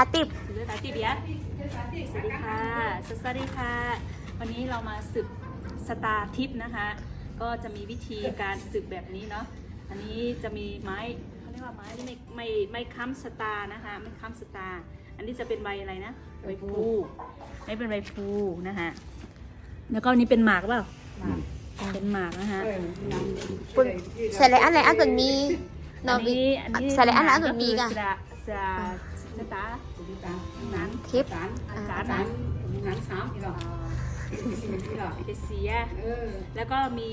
ตาติบหรือตาติเบียสวัสดีค่ะสวัสดีค่ะ วันนี้เรามาสืบสตาร์ทิปนะคะ ก็จะมีวิธีการสืบแบบนี้เนาะ อันนี้จะมีไม้เขาเรียกว่าไม้ไม่ไม่ไม่ค้ำสตาร์นะคะไม่ค้ำสตาร์อันนี้จะเป็นใบอะไรนะ ใบพลูนี่เป็นใบพลูนะคะแล้วก็อันนี้เป็นหมากเปล่าเป็นหมากนะคะปุ่นใส่อะไรอันไหนอันส่วนมีนออันบินี้อันนี้ใส่อะไรอันไหนอันส่วนมีกะสระสระสตา ร์นั้นทิปอาจารย์สานะรหนังสามที่เราที่เราเอเซียเออแล้วก็มี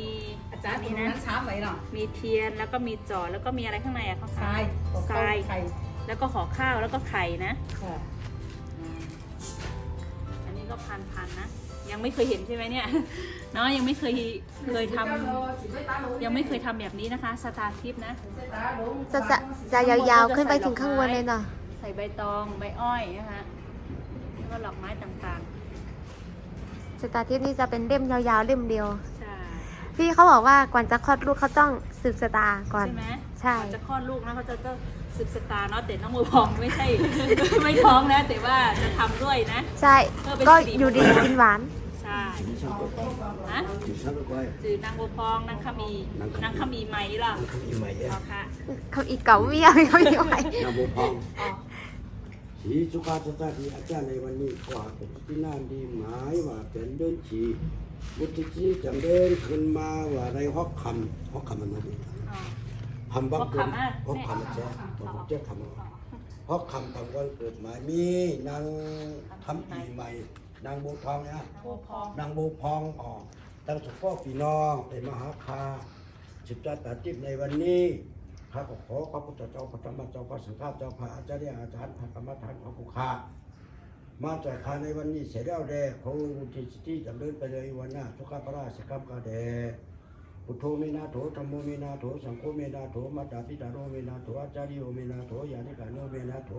อาจารย์นี่นี่นะนะสามไว้เรามีเทียนแล้วก็มีจอแล้วก็มีอะไรข้างในอะข้าวทรายทรายไข่แล้วก็ห่อข้าวแล้วก็ไข่นะค่ะอันนี้ก็พันพันๆนะ ยังไม่เคยเห็นใช่ไหมเนี่ยเนาะยังไม่เคยเคยทำยังไม่เคยทำแบบนี้นะคะสตาร์ทิปนะจะจะจะยาวๆขึ้นไปถึงข้างบนเลยเนาะ ใส่ใบตองใบอ้อยนะคะแล้วก็ดอกไม้ต่างสตาร์ทิปนี่จะเป็นเล่มยาวๆเล่มเดียว ๆ ใช่พี่เขาบอกว่าก่อนจะคลอดลูกเขาต้องสืบสตาร์ก่อน ใช่ไหมใช่ ก่อนจะคลอดลูกนะเขาจะก็สืบสตาร์เนาะแต่น้องมือพองไม่ใช่ ไม่ท้องนะแต่ว่าจะทำด้วยนะ ใช่เพื่อเป็นก็สิริอยู่ดีกินหวาน ใช่ฮะอยู่ชั้นก็ไปจือนางบัวพองนางขมีนางขมีไหมล่ะอีใหม่เอ๊ะเอาค่ะเขาอีกเก่าไม่เอาเขาไม่ไหวนาโบพองอ๋อ สีสุขาสตาทีอาจารย์ในวันนี้ขวาเป็นที่น่านดีหมายว่าเป็นเดินฉีมุติจีจำเดินขึ้นมาว่าในฮอกคำฮอกคำมันมาดูอ๋อคำบักฮอกคำอะฮอกคำเจ้าบอกเจ้าคำฮอกคำตามวันเกิดหมายมีนางทำปีใหม่ นางโบทองเนี่ยนางบัวพองนางโบพองออกตั้งสุพ่อพี่น้องเป็นมหาคาสิบจัตตาติบในวันนี้ ข้าก็ขอพระพุทธเจ้าพระธรรมเจ้าพระสังฆเจ้าพระอาจารย์อาจารย์พระกรรมฐานของกูข้ามาจากคาในวันนี้เสร็จแล้วแดขออุทิศที่จำเริญไปเลยวันหน้าทุกขพระราชกรรมกาแดพุทโธเมนาโถธรรมโมเมนาโถสังโฆเมนาโถมัตตาปิตาโรเมนาโถอาจาริโยเมนาโถยานิกาโนเมนาโถ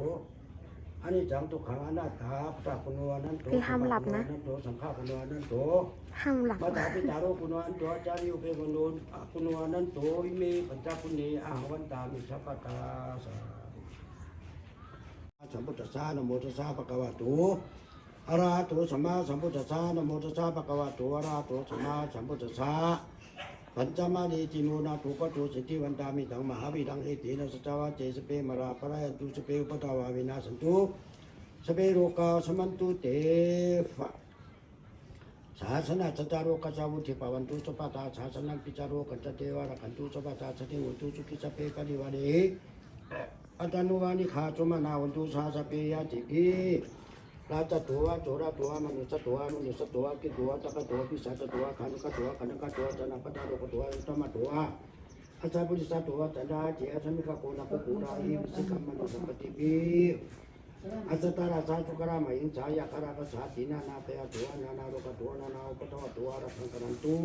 อันนี้จังทุกขังอนัตตาพระคุณวานันโตพี่ห้ามหลับนะ นันโตสังฆาคุณวานันโตห้ามหลับมาตานะปิตาโรคุณวันตัวจาริอุเปกุนุนอะคุณวันนั้นโตอิเมปัญจคุณเนอาหวันตามิสัพพะตาสาสัมพุทธัสสะนะโมตัสสะภะคะวะโตอะระหะโตสัมมาสัมพุทธัสสะนะโมตัสสะภะคะวะโตอะระหะโตสัมมาสัมพุทธัสสะ ปัญจมานีจิโนนาทุปะโตสิทธิวันตามิตังมหาวิดังเอตินะสัจจวะเจสเปมราปรายันตุสเปอุปตาวาวินาสันตุสเปโรกาสมันตุเตฟะศาสนาจจารุกัจจาวุธิปวันตุสุปตาศาสนังปิจารุกัจจเทวราคันตุสุปตาสติวุตุสุขิสเปปริวานิอัตานุวานิขาจุมานาวันตุสาสเปยติกิ ราชตัวโจระตัวมนุษย์ตัวมนุษย์ตัวกิตัวตะกตัวพิสัตตัวขันกตัวขันกตัวจนะปตารุกตัวธรรมตัวอาจารย์บุริสัตตัวจันดาเจอสมิกโกนักปูราอิมสิกรรมนุสัมปติปีอัสตาราสาสุกรามายิงฉายาคาราคสาตินานาเปยตัวนานาโรกตัวนานาอุปตวตัวรังกันันตุ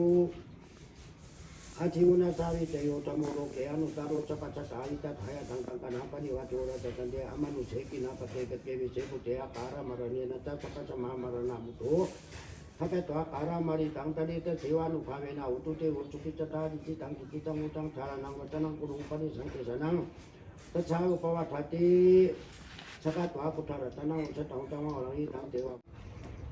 อาชิมุนาสาวิเตโยตโมโรเกอนุตาโรสปัจจตาอิตถายตังตังกนาปนิวัติโรตตันเดอมนุเสกินาปเตกเตวิเสปุเตอาการามรณีนัตตะปะสมามรณามุตุทัพเพตัวการามาริตังตลิเตเสวานุภาเวนะอุตุเตวุสุขิจตาดิ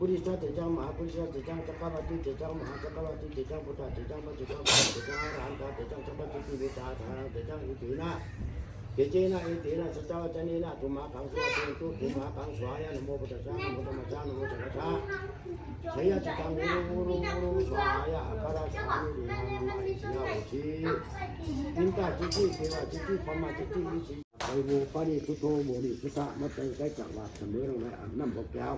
จิตังสุขิตังอุตังชาลนังวัจนังกุรุปนิสังเกสนังตัชาอุปวัตติสกัดวาพุทธรัตนังสตังตังวังอิตังเทวะปุริสเตจังมหาปุริสเตจังจักรวรรดิเตจังมหาจักรวรรดิเตจังพุทธเตจังปัจจุบันเตจังรหันตเตจังสัพพะติเวตาธาเตจังอิตินะเกเจนะอิตินะสัจวัจเนนะตุมาคังสวะเตตุตุมาคังสวายะนโมพุทธัสสะนโมธัมมัสสะนโมสังฆัสสะสยะจิตังวุรุวุรุวุรุสวายะอะระสามิรินามาอิสินาอุชิอินตาจิจิเทวะจิจิปมาจิจิอิสิไปโมปาริสุโธโมริสุตะมาเตยใกล้จังหวัดเสมอลงในอันน้ำบอกแก้ว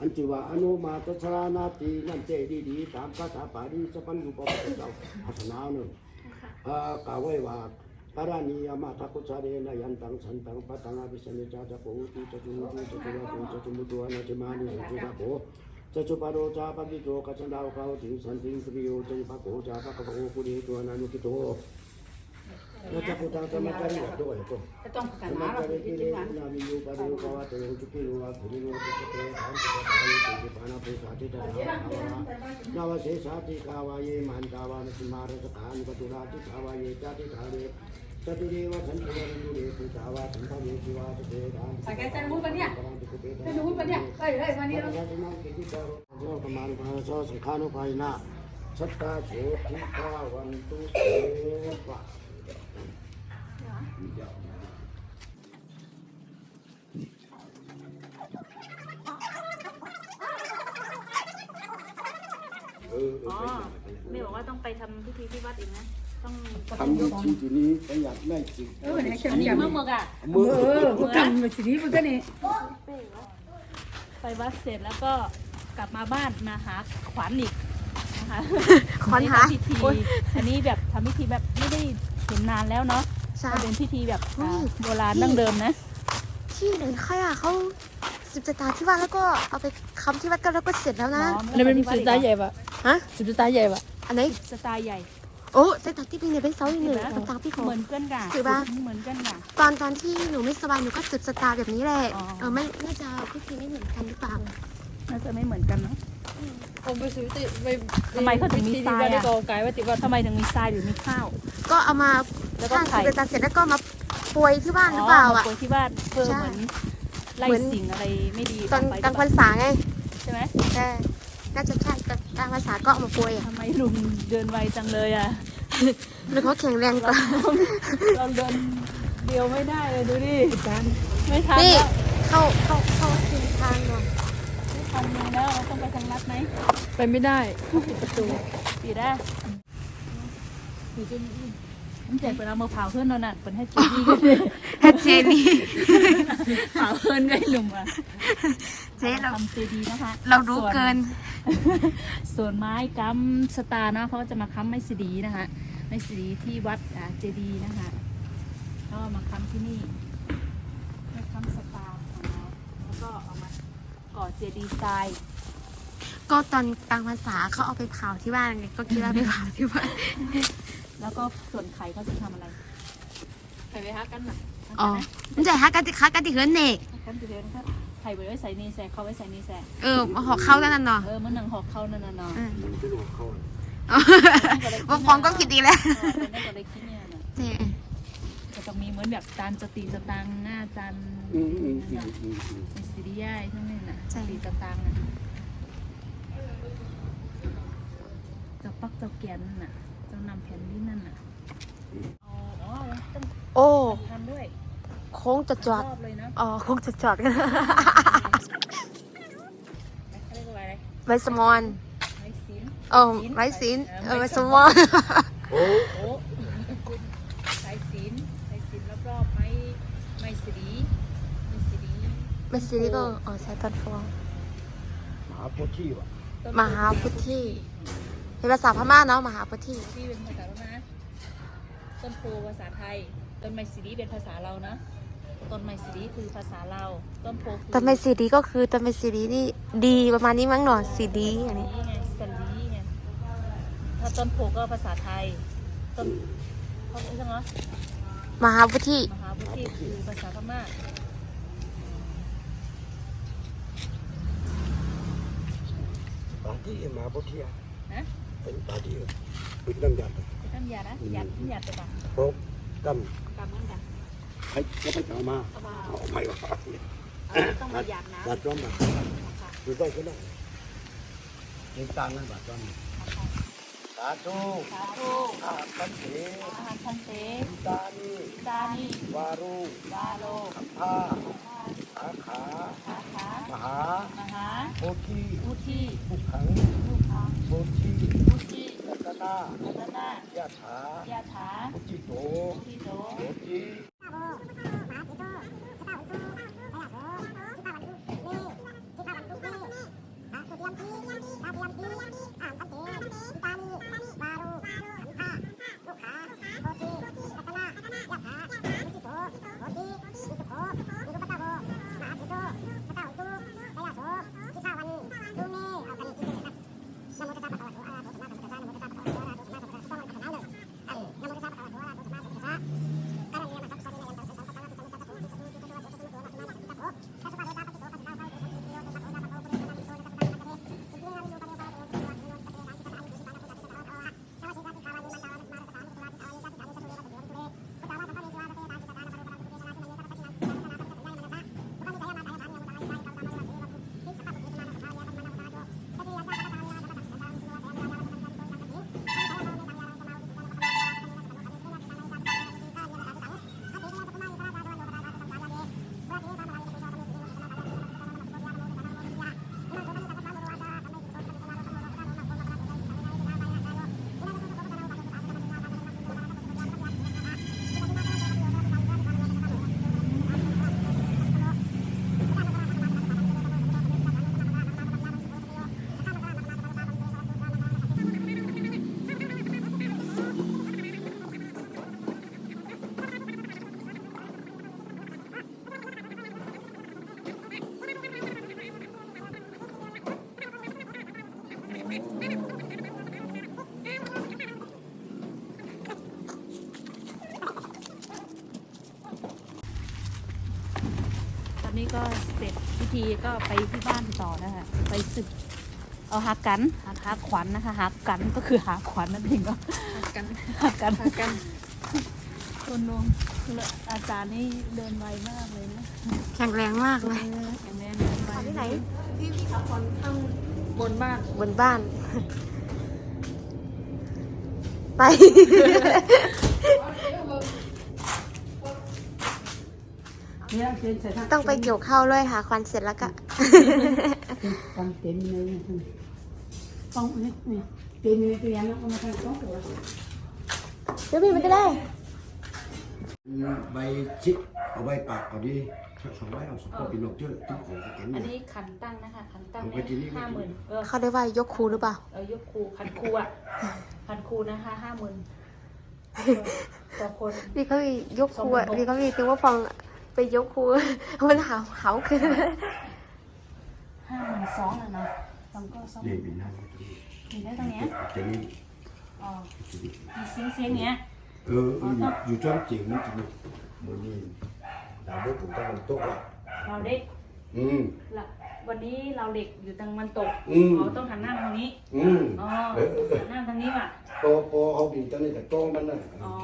อันจิวาอนุมาตสรานาตีนั่นเจดีดีตามคาถาปาริสปันยุปปะเจ้าพัฒนาหนึ่งอากาไว้ว่าการานียมาทักุชาเรนยันตังสันตังปัตตังอภิสมิจาจะโพติจะจุมุติจะจุระจุจะจุมุตัวนาจิมานิสุจุระโพจะจุปาโรจาปกิโตกัจจันดาวเขาถึงสันติสริโยจะปะโกจาปะกะโพปุริตัวนานุกิโต นาจะพุทธังสมัจจาริยะด้วยก็จะต้องกันสมามัเราจไปจาริกินกิที่เลร้านนามิโยปะริโยภาวะเตโยจุกิโลวะภริโยติสเตสันติปะทานิติปานาปุสาติตาภาวะนาวเสสาติกาวาเยมันกาวานสิมารัสกานิปตุราติกาวาเยจาติกาเรตสติเดวะสันติวะรินดุเดตุสาวะสันทเวจิวะสเตดาน Pakai cara dulu kan ya? เป็น Dulu kan ya? Hei, hei, mani พ lo. ระราชนังกิติการโยกมานพระโสสังฆานุภายนะสัตตาโสทิภาวันตุเตปะ อ๋อไม่บอกว่าต้องไปทำพิธีที่วัดอีกนะ ต้องทำที่ที่นี้ประหยัดได้จริง Oh, ni อั macam นนี้ ni. เมื่อเมื่ออะมือ Oh, bukan macam ni, bukan ni. ไปวัดเสร็จแล้วก็กลับมาบ้านมาหาขวัญอีกนะคะขวัญหาทำพิธีอันนี้แบบทำพิธีแบบไม่ได้เห็นนานแล้วเนาะ มันเป็นพิธีแบบเฮ้ยโบราณดั้งเดิมนะ ที่ไหนใครอะเขาสิบสตาร์ที่วัดแล้วก็เอาไปคำที่วัดก็แล้วก็เสร็จแล้วนะอ๋ออันนั้นเป็นสุดตาใหญ่ปะฮะสุดตาใหญ่ปะอันไหนสไตล์ใหญ่โอ้เส้นตาที่เป็นเนี่ยเป็นเสาอีกหนึ่งเห็นไหมตางๆพี่ขอเหมือนกันก่ะถือปะเหมือนกันก่ะตอนตอนที่หนูไม่สบายหนูก็สืบสตาร์แบบนี้แหละอ๋อเออไม่น่าจะพิธีไม่เหมือนกันหรือเปล่าน่าจะไม่เหมือนกันเนาะผมไปซื้อติไปทำไมเขาถึงมีทรายอะได้กอไก่ว่าติว่าทำไมถึงมีทรายหรือมีข้าว ก็เอามา แล้วก็ถ้าไข่สืบสตาร์เสร็จแล้วก็มาปวยที่บ้านหรือเปล่ามาอะโปรยที่บ้านเพื่อใช่เหมือนไล่เหมือน สิ่งอะไรไม่ดีตอนไปกลางพรรษาไงใช่ไหมแต่น่าจะใช่กลางพรรษาก็เอามาปวยอะทำไมลุงเดินไวจังเลยอะ หรือเขาแข็งแรงกว่า เราเดินเดียวไม่ได้เลยดูดิไม่ทันนี่ แล้วเข้าเข้าเข้าทีทางหน่อยไม่ทันเลยแล้วเราต้องไปทางลัดไหมไปไม่ได้ประตูปีได้น้ำแจ กเป็นเอามาเผาเพื่อนเราน่ะเป็นให้จีนี่กันเลยแฮเจนี่เผาเพื่อนไงหนุ่มอะเจ๊เราทำเจดีย์นะคะ เรารู้เกิน ส่วนไม้กัมสตาร์เนาะเขาก็จะมาค้ำไม้สีดีนะคะไม้สีดีที่วัดอ่าเจดีย์นะคะก็มาค้ำที่นี่ไม้ค้ำสตาร์ของเราแล้วก็เอามาก่อเจดีย์ทรายก็ตอนกลางภาษาเขาเอาไปเผาที่บ้านไงก็คิดว่าไปเผาที่บ้าน แล้วก็ส่วนไข่เขาจะทำอะไรไปไปหากันน่ะอ๋อมันจะฮักกันติฮักกันติเหินเนกกันเดียวนะครับไข่ไว้ใส่นี่แสกเขาไว้ใส่นี่แสกเออมาหอกเข้ากันนั่นเนาะเออมันหนังหอกเข้านั่นน่ะเนาะเออมันเป็นหัวเขาว่าฟองก็ผิดอีกแล้วเป็นได้ก็เลยคิดเนี่ยนะเจ๊จะต้องมีเหมือนแบบตานสติสตังค์หน้าตานอืมอืมอืมอืมอืมเป็นซีรีส์ย่ายทั้งนั้นน่ะสติสตังค์น่ะเจ้าปักเจ้าแกนนั่นน่ะเจ้า นำแผ่นดินนั่นน่ะอ๋ออ๋อต้องโอ้ ทำด้วยโค้งจะจอด รอบเลยเนาะอ๋อ โค้งจะจอดกันเขาเรียกว่าอะไรไวสมอนไม้ซีนโอ้ไวสินเออไวสมอนโอ้โอ้สายสินสายสินรอบๆไม้ไม้สีดีไม้สีดีไม่ซีนี่ก็อ๋อใช้ต้นฟอง มหาโพธิวะต้นมหาพุทธี เป็นภาษาพม่าเนาะมหาพุทธีที่เป็นภาษาพม่าต้นโพภาษาไทย ต้นไม้สีดีเป็นภาษาเรานะ ต้นไม้สีดีคือภาษาเรา ต้นโพคือต้นไม้ซีดีก็คือต้นไม้ซีดีนี่ดีประมาณนี้มั้งเนาะซีดีอันนี้ไงสันดีไงถ้าต้นโพก็ภาษาไทย ต้นเขาเรียกว่ามหาพุทธีมหาพุทธิคือภาษาพม่าปาที่มหาโพธิอะนะ เป็นปาที่เป็นดังยันไปตั้งยานะยาที่ยาไปบ้างโปรกัมกำนั่นกันใครก็ไปเอามาเอามาเอาไม่ว่าเอาต้องมาหยาดน้ำบาดจ้อมบาดค่ะดูได้ก็ได้เก่งต่างกันบาดจ้อมสาธุสาธุอาคันเถอาหารทันเตตานีจานีวารุวาโลผ้าสาขาสาขามหามหาโพธิอุทีภูขังภู เขาโพธิอุทีรัตนารัตนายะถายาถาพุจิโตทิโตโพธินะโมตัสสะภะคะวะโตอะระหะโตสัมมาสัมพุทธัสสะนะโมตัสสะภะคะวะโตอะระหะโตสัมมาสัมพุทธัสสะกะร ก็ไปที่บ้านต่อนะคะไปศึก เอาหากันหาหาขวัญนะคะหากันก็คือหาขวัญนั่นเองก็หักกันหากันหักกันคนลงอาจารย์นี่เดินไวมากเลยนะแข็งแรงมากเลยแข็งแรงเดินไวที่ไหนพี่พี่ขับคนข้างบนบ้านบนบ้าน ไป เนี่ยเป็นใส่ทั้ง ต้องไปเกี่ยวข้าวด้วยค่ะ ควันเสร็จแล้วก็ฟังเต็มเลยฟังนี่นี่เต็มเลยตัวอย่างนั้นเอามาทำสองตัวเดี๋ยวพี่มันก็ได้ใบชิดเอาใบปากเอาดีถ้าสองใบเอาสองก็เป็นนกเจ้าที่ของกันอันนี่นี้ขันตั้งนะคะขันตั้งเอาไปที่นี่ห้าหมื่นเออเขาได้ว่ายกครูหรือเปล่าเอายกครูพันครูอะพันครูนะคะห้าหมื่นต่อคนพี่เขามียกครูอะพี่เขามีติว่าฟอง ไปยกครูมันหาวหาวคือห้าหมื่นสองนะเนาะสองก็สอง นี่เป็นหน้าเห็นได้ตรงเนี้ยจะนี่อ๋อมีเสียงเสียงเนี้ยเอออยู่จ้องจริงนี่จริงมันนี่ดาวด้วยผมต้องมันโต๊ะละเราเด็กอืม ละวันนี้เราเด็กอยู่ทางมันตกอืม เขาต้องหันหน้าทางนี้ อืมอ๋อหันหน้าทางนี้ว่ะ พอพอเอาบินตอนนี้แต่กล้องมันน่ะอ๋อ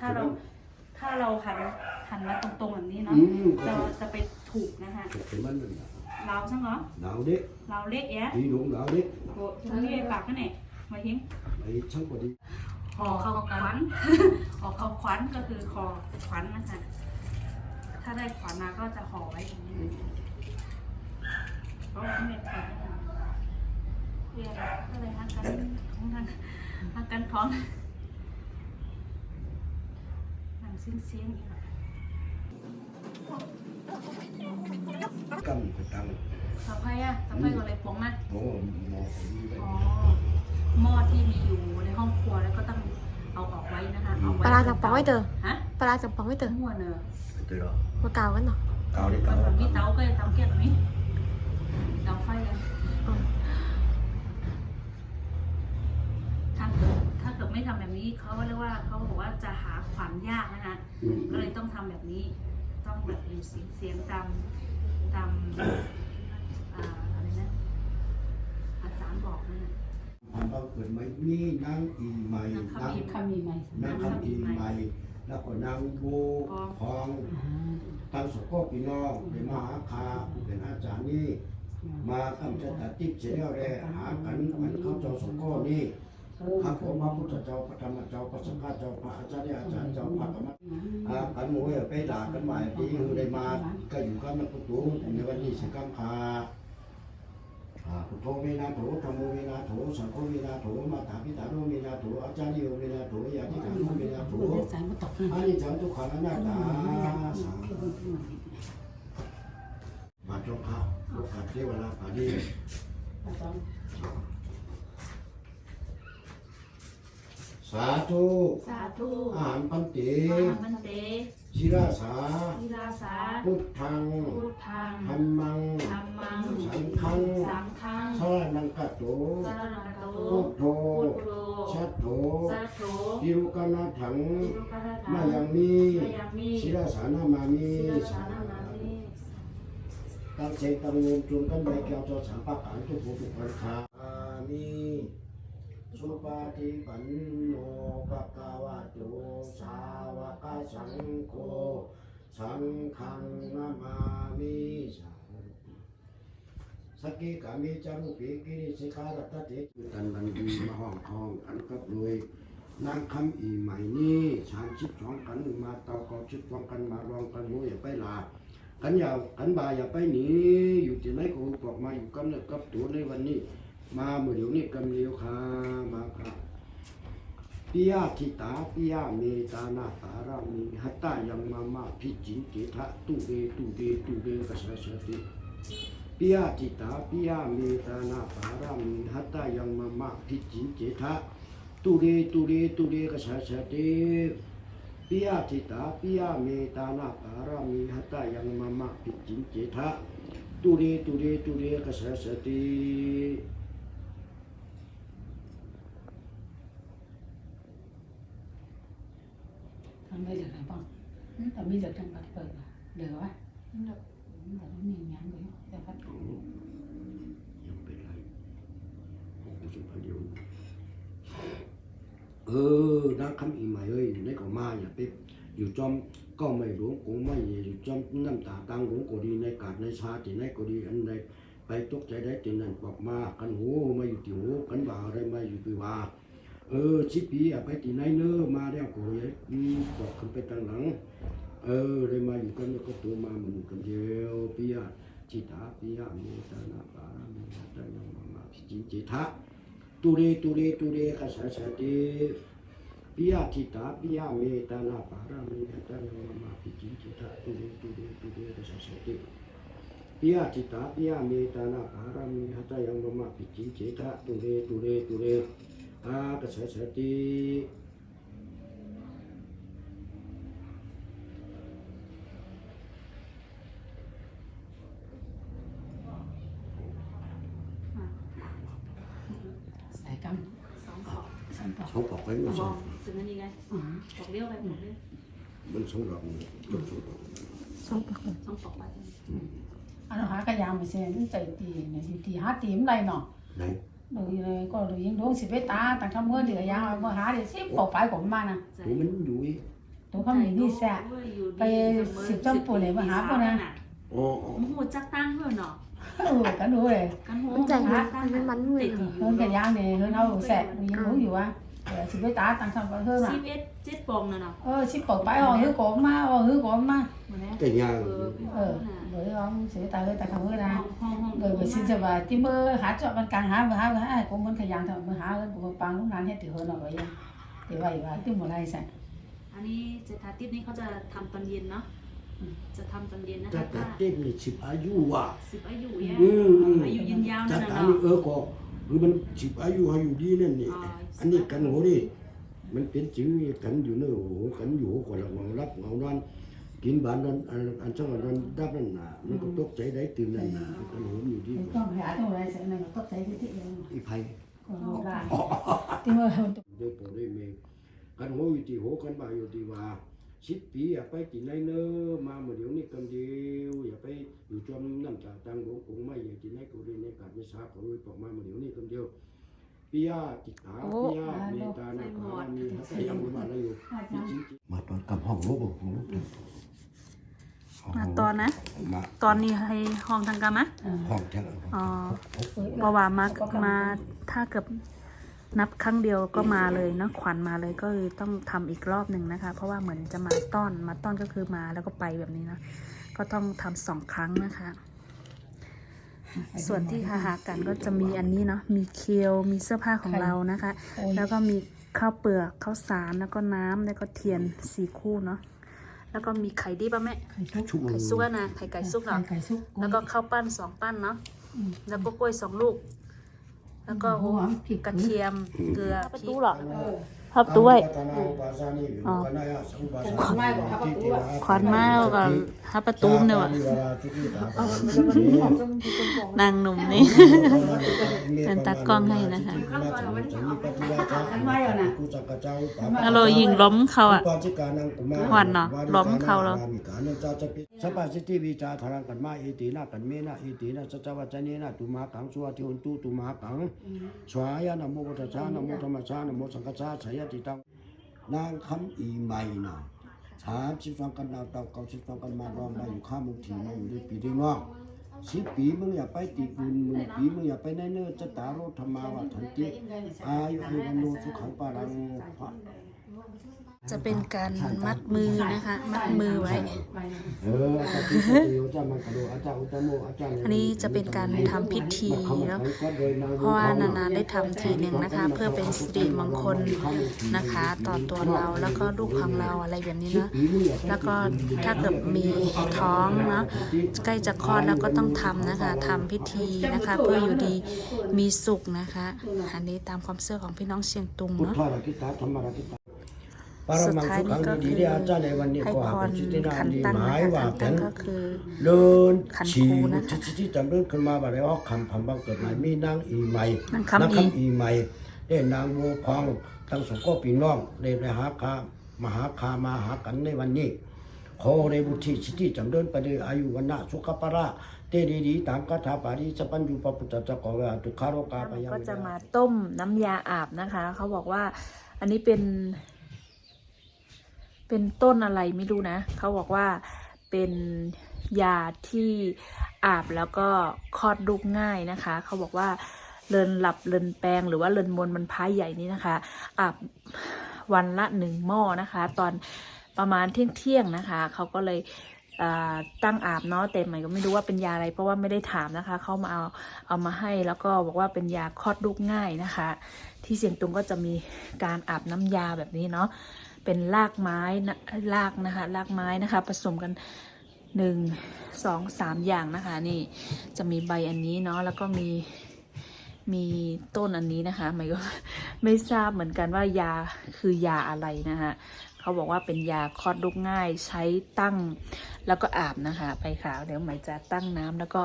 ถ้าเราถ้าเราหัน หันมาตรงๆแบบนี้เนาะอืมจะจะไปถูกนะคะเป็นมันน่ะเราใช่ไหมหนาวเด็กเราเล็กแยะดีหนุ่มหนาวเด็กโอ้ตรงนี้ปากนั่นแหละมาทิ้งไอ้ช่างกว่าดีห่อเขาขวัญห่อเขาขวัญก็คือคอขวัญนะคะ ถ้าได้ขวัญมาก็จะห่อไว้อย่างนี้เพราะว่าไม่เป็นขวัญนะคะเรียกอะไรฮักกันของทางฮักกันท้องหนังซิ้งเสียงๆอีกแล้ว กำกตังสะพายอะสะพายกับอะไรปองนะโอ้หมอผมดีไปอ๋อหม้อที่มีอยู่ในห้องครัวแล้วก็ต้องเอาออกไว้นะคะเอาไว้ปลาร้าจังปองไม่เจอฮะปลาร้าจังปองไม่เจอมั่วเนอะเจอหรอมาเกากันเนาะเกาได้มัเกานแบบมีเตาก็จะเตาแก๊สแบบนี้เตาไฟกันอืมถ้าเกิดถ้าเกิดไม่ทำแบบนี้เขาเรียกว่าเขาบอกว่าจะหาขวัญยากนะคะก็เลยต้องทำแบบนี้ ต้องแบบอยู่เสียงเสียงตามตามอ่าอะไรนะอาจารย์บอกนั่นน่ะพันเราเกิดไหมนี่นางอีใหม่นางคำมีไหมนางคำอีใหม่ แล้วก็นางโบพองตั้งสกอพี่น้องเป็นมหาคาเป็นอาจารย์นี่มากำจัดติดเสียแล้วแร่หากันมันเข้าเจ้าสกอนี่ ข้าผมพระพุทธเจ้าพระธรรมเจ้าพระสังฆเจ้าพระอาจารย์อาจารย์เจ้าพระธรรมอ่าขันหมูไปด่ากันใหม่ที่คือได้มาก็อยู่กับนักตุในวันนี้สิกังคาอ่าพุทโธเวนาโถธรรมโมเวนาโถสังโฆเวนาโถมาถาพิธาโนเวนาโถอาจารย์โยเวนาโถยาธิการโนเวนาโถสายมาตกอันนี้จังทุกขันอนัตตาสังมาจงข้าวโอกาสเทวราปานี สาธุสาธุอาหารปันติมหามันเตชิราสาวิลาสาพุทธังพุทธังธรรมัง ธรรมังสังฆัง สังฆังสรนังกัตโตสารนังโตพุทโธพุทโธชัตโธสัทโธทิรุกนาถังรุปะทะมายังมีมายังมีศิลาสานามามีศิลสานามามิตั้งใจตั้งเงินจุนกันใบแก้วเจ้าสามปากการทุกผู้ทุกคนคาอามี สุปาทิปันโนปะกาวะโตสาวกสังโฆสังฆังนามามิสาสกิกามีจารุปีกิริสิการตเตตันบันดีมาห้องทองกันกับรวยนางคำอีใหม่นี้ชามชิดสองกันมาเตาเกาชิดสองกันมารองกันรู้อย่าไปลากันย่ากันบาอย่าไปหนีอยู่ที่ไหนก็บอกมาอยู่กันเลยกับตัวในวันนี้ มาเมื่อเดี๋ยวนี้กำเดียวค่ะมาค่ะปิยาทิตาปิยาเมตานาตารามีหัตตายังมามาพิจินเกทะตุเบตุเบตุเบกษาสติปิยาจิตาปิยาเมตานาปารามิหัตตายังมะมะพิจิเจทะตุเรตุเรตุเรกษาสติปิยาจิตาปิยาเมตานาปารามิหัตตายังมะมะพิจิเจทะตุเรตุเรตุเรกษาสติ ทำไม่เหลืออะไรบ้างแต่ไม่เหลือจังหวัดเปิดเหลือวะแบบแบบนี้อย่างเงี้ยแต่พัดยังเป็นไรโอ้โหสุภาพเดียวเออนักคำอีใหม่เอ้ยในของมาอย่าไปอยู่จอมก็ไม่หลวงกูไม่อยู่จอมน้ำตาตังหลวงกูดีในกาดในชาติในกูดีอันใดไปตกใจได้ตินั่นบอกมากันหูมาอยู่ที่หูกันว่าอะไรมาอยู่ที่ว่า เออชิปีอะไปที่ไหนเนอมาแล้วกูยัยอืมบอกขึ้นไปทางหลัง เออได้มาอยู่กันแล้วก็ตัวมาเหมือนกันเดียวปียะจิตาปียะเมตตานาปารมีหัตถะยังมามาพิจิจิตะตุเรตุเรตุเรกัสสะสะเตปียะจิตาปียะเมตตานาปารมีหัตถะยังมามาพิจิจิตะตุเรตุเรตุเรกัสสะสะเตปียะจิตาปียะเมตตานาปารมีหัตถะยังมามาพิจิจิตะตุเรตุเรตุเร อากัสสะสะเตสายกันสองขอบสามปอกเขาบอกไว้ไม่บใช่อกถึงนั่นยังไงอ๋อบอกเลี้ยวไปบอกเลี้ยวมันสองดอกนี่จบสองดอกสองปากสองปอกไปอันนั้หากระยางไม่ใช่ใจตีเนี่ยตีหาตีมไรเนาะไหน ดูเลยก็ดูยิงดวงสิบเอ็ดตาต่างคำเงินเดือยางมาหาเดี๋ยวสิปอกไปผมมานะตัวมันอยู่อีตัวเขามีนี่แซ่ไปสิบจอมปุ่นเลยมาหาพวกนั้นอ๋ออ๋อมันหูจักตั้งเพื่อนเนาะเออกันดูเลยกันหูมันใจมันมันมันมืดเฮินกันยางเนี่ยเฮินเอาแซ่ดูยิงรู้อยู่ว่า สิบเอ็ดตาต่างคำก็เฮินอะสิบเอ็ดเจ็ดปองน่ะเนาะเออสิปอกไปอ๋อเฮือก่อนมาอ๋อเฮือก่อนมาเหมือนไหมแต่ยางเออเออเดี๋ยว ông sẽ tài hơi tài không hơi ห้ ra องห้องห้อง rồi mình xin cho bà tí mơ há cho bạn càng há vừa há vừa há cũng muốn thời gian thôi mới há hơn của bằng lúc nào hết từ hơn rồi vậy thì vậy và tí một này sẽ อันนี้เจตาทิพย์นี่เขาจะทำตอนเย็นเนาะจะทำตอนเย็นนะจะคะแต่ถ้าเด็กนี่สิบอายุว่ะสิบอายุแย่อืมอืมอายุยืนยาวจันั่ดนน่ะอันเนาะนี้เออก็ หรือมันสิบอายุอายุดีนั่นนี่อ๋ออันนี้กันหัวนี่มันเป็นจื้อกันอยู่เนอะโอ้โหกันอยู่กว่าเราเงารับเงานอนกินบานนอนอันอันช่างนอนดับนั่นน่ะมันก็ตกใจได้ตื่นนั่นน่ะกันหัวมันอยู่ดี thì con há trong này sẽ này có thấy cái thị อีไผ còn một là tí mơ เดี๋ยวผมได้เมงกันหัวอยู่ที่หัวกันบ่าอยู่ที่ว่า สิบปีอย่าไปที่ไหนเนอะมาเมื่อเดี๋ยวนี้กันเดียวอย่าไปอยู่จอมน้ำตาตังหลวงคงไม่อย่าที่ไหนกูเรียนในกาดวิชาของวิปอกมาเมื่อเดี๋ยวนี้กันเดียวปิยาจิตตาปิยาเมตตานาคามีฮัตยังมาแล้วอยู่มาตอนกับห้องลูกของลูกมาตอนนะมาตอนนี้ให้ห้องทางการมะห้องจังอ๋อเพราะว่ามามาถ้าเกิด นับครั้งเดียวก็มาเลยเนาะขวัญมาเลยก็เลยต้องทำอีกรอบหนึ่งนะคะ เพราะว่าเหมือนจะมาต้อนมาต้อนก็คือมาแล้วก็ไปแบบนี้นะก็ต้องทำสองครั้งนะคะ ส่วนที่หาหากันก็จะมีอันนี้เนาะมีเคียวมีเสื้อผ้าของเรานะคะ แล้วก็มีข้าวเปลือกข้าวสารแล้วก็น้ำแล้วก็เทียนสี่คู่เนาะแล้วก็มีไข่ดิบป่ะแม่ไข่ซุกชุบไข่ซุกอะนะไข่ไก่ซุกเหรอไข่ซุกแล้วก็ข้าวปั้นสองปั้นเนาะแล้วก็กล้วยสองลูก แล้วก็กระเทียม เกลือพริกหรอ พับด้วย อ๋อขวานไม้กับฮับประตูมเนี่ยว่ะนางหนุ่มนี่ เป็นตากล้องให้นะคะแล้วเรายิงล้มเขาอะหวานเนาะล้มเขาแล้วสปาสิติวิจาทารังกันมาเอตินากันเมนาเอตินาสัจวัจเนนะตุมากังสุวติหุนตุตุมากังสวายนะโมพุทธะนะโมธรรมะนะโมสังฆะสยติตังนางคำอีใหม่นะสามสิบสองกันดาวเต่าเก้าสิบสองกันมารอมมาอยู่ข้ามึงถีมาอยู่ในปีที่น้องสิบปีมึงอย่าไปติดอื่นมึงปีมึงอย่าไปในเนื้อจะตาโรธรรมาวัฏันติอายุคือมนโนสุขังปารังพระ จะเป็นการมัดมือนะคะ มัดมือไว้เอออาจารย์ที่เดียวจะมากระโดดอาจารย์อุตโมอาจารย์อันนี้จะเป็นการทำพิธีเนาะเพราะว่านานๆได้ทำทีหนึ่งนะคะ เพื่อเป็นสิริมงคลนะคะ ต่อตัวเราแล้วก็ลูกของเราอะไรแบบนี้เนาะแล้วก็ถ้าเกิดมีท้องเนาะใกล้จะคลอดแล้วก็ต้องทำนะคะทำพิธีนะคะ เพื่ออยู่ดีมีสุขนะคะ อันนี้ตามความเชื่อของพี่น้องเชียงตุงพุทเนาะ สุขังดีดีอาจารย์ในวันนี้ให้ก็พหารเป็นจิตนาขันดีตั้งหมานะยคะว่าขันเป็ตั้งนก็คือเดินขันครูฉี่นะคะที่ที่จำเรื่องขึ้นมาว่าแล้วคำพันบังเกิดใหม่มีนางอีใหม่นางคำอีอีใหม่ได้นางโมพองทั้งสองก็ปีน้องได้ไปหาคามหาคามาหากันในวันนี้ขอเรบุตรีสิทธิจำเริญประเดอายุวันนะสุขภาระเตรีดีตามคาถาปาริสัพพัญญูปปุตตะจักรวาตุคารกาปยังก็จะมาต้มน้ำยาอาบนะคะ เขาบอกว่าอันนี้เป็น เป็นต้นอะไรไม่รู้นะ เขาบอกว่าเป็นยาที่อาบแล้วก็คลอดลูกง่ายนะคะ เขาบอกว่าเลินหลับเลินแปลงหรือว่าเลินมนมันพายใหญ่นี้นะคะ อาบวันละหนึ่งหม้อนะคะ ตอนประมาณเที่ยงเที่ยงนะคะ เขาก็เลยตั้งอาบเนาะแต่ใหม่ก็ไม่รู้ว่าเป็นยาอะไร เพราะว่าไม่ได้ถามนะคะ เขามาเอาเอามาให้แล้วก็บอกว่าเป็นยาคลอดลูกง่ายนะคะ ที่เสียงตุงก็จะมีการอาบน้ำยาแบบนี้เนาะ เป็นรากไม้นะรากนะคะรากไม้นะคะ ผสมกันหนึ่งสองสามอย่างนะคะ นี่จะมีใบอันนี้เนาะแล้วก็มีมีต้นอันนี้นะคะหมายก็ไม่ทราบเหมือนกันว่ายาคือยาอะไรนะคะเขาบอกว่าเป็นยาคลอดลูกง่ายใช้ตั้งแล้วก็อาบนะคะ ไปค่ะเดี๋ยวหมายจะตั้งน้ำแล้วก็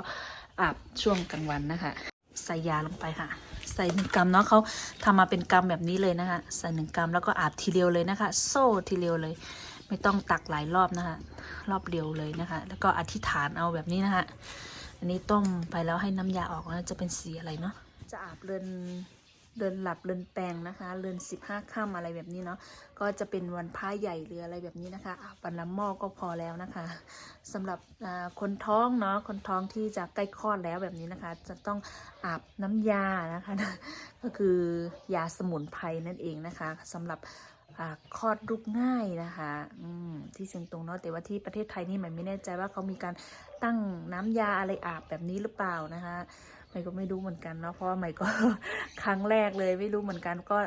อาบช่วงกลางวันนะคะ ใส่ยาลงไปค่ะ ใส่หนึ่งกรัมเนาะเขาทำมาเป็นกรัมแบบนี้เลยนะคะ ใส่หนึ่งกรัมแล้วก็อาบทีเดียวเลยนะคะ โซ่ทีเดียวเลย ไม่ต้องตักหลายรอบนะคะ รอบเดียวเลยนะคะ แล้วก็อธิษฐานเอาแบบนี้นะคะ อันนี้ต้มไปแล้วให้น้ำยาออกแล้วจะเป็นสีอะไรเนาะจะอาบเรือน เรือนหลับเรือนแปลงนะคะเรือนสิบห้าค่ำอะไรแบบนี้เนาะก็จะเป็นวันพระใหญ่หรืออะไรแบบนี้นะคะอาบวันละหม้อก็พอแล้วนะคะสำหรับคนท้องเนาะคนท้องที่จะใกล้คลอดแล้วแบบนี้นะคะ จะต้องอาบน้ำยานะคะ ก็คือยาสมุนไพรนั่นเองนะคะสำหรับคลอดลูกง่ายนะคะที่เชียงตุงเนาะแต่ว่าที่ประเทศไทยนี่ใหม่ไม่แน่ใจว่าเขามีการตั้งน้ำยาอะไรอาบแบบนี้หรือเปล่านะคะ ใหม่ก็ไม่รู้เหมือนกันเนาะเพราะว่าใหม่ก็ครั้งแรกเลยไม่รู้เหมือนกันก็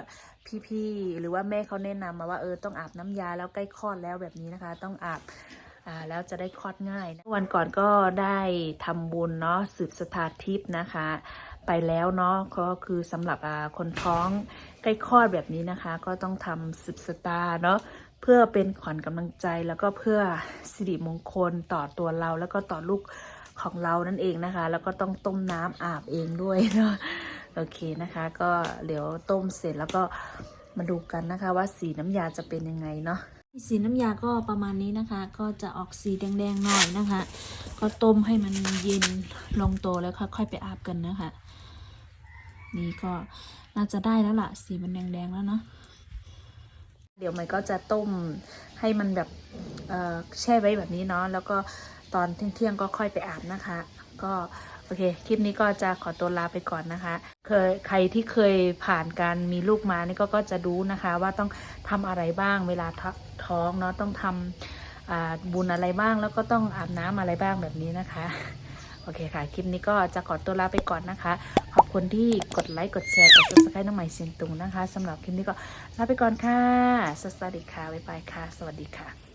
พี่ๆหรือว่าแม่เขาแนะนำมาว่าเออต้องอาบน้ำยาแล้วใกล้คลอดแล้วแบบนี้นะคะ ต้องอาบอ่าแล้วจะได้คลอดง่ายนะวันก่อนก็ได้ทำบุญเนาะสืบสถาทิพย์นะคะ ไปแล้วเนาะก็คือสำหรับอ่าคนท้องใกล้คลอดแบบนี้นะคะ ก็ต้องทำสืบสตาเนาะเพื่อเป็นขวัญกำลังใจแล้วก็เพื่อสิริมงคลต่อตัวเราแล้วก็ต่อลูก ของเรานั่นเองนะคะ แล้วก็ต้องต้มน้ำอาบเองด้วยเนาะโอเคนะคะ ก็เดี๋ยวต้มเสร็จแล้วก็มาดูกันนะคะว่าสีน้ำยาจะเป็นยังไงเนาะสีน้ำยาก็ประมาณนี้นะคะ ก็จะออกสีแดงๆหน่อยนะคะ ก็ต้มให้มันเย็นลงตัวแล้วค่อยๆไปอาบกันนะคะ นี่ก็น่าจะได้แล้วล่ะ สีมันแดงๆแล้วเนาะเดี๋ยวมันก็จะต้มให้มันแบบเอ่อแช่ไว้แบบนี้เนาะแล้วก็ ตอนเที่ยงๆก็ค่อยไปอาบนะคะ ก็โอเค คลิปนี้ก็จะขอตัวลาไปก่อนนะคะ เคยใครที่เคยผ่านการมีลูกมานี่ก็ก็จะรู้นะคะ ว่าต้องทำอะไรบ้างเวลาท้องเนาะต้องทำอ่าบุญอะไรบ้างแล้วก็ต้องอาบน้ำอะไรบ้างแบบนี้นะคะ โอเคค่ะ คลิปนี้ก็จะขอตัวลาไปก่อนนะคะ ขอบคุณที่กดไลค์ กดแชร์ กด subscribe น้องใหม่เสียงตุงนะคะสำหรับคลิปนี้ก็ลาไปก่อนค่ะ สวัสดีค่ะ บ๊ายบายค่ะ สวัสดีค่ะ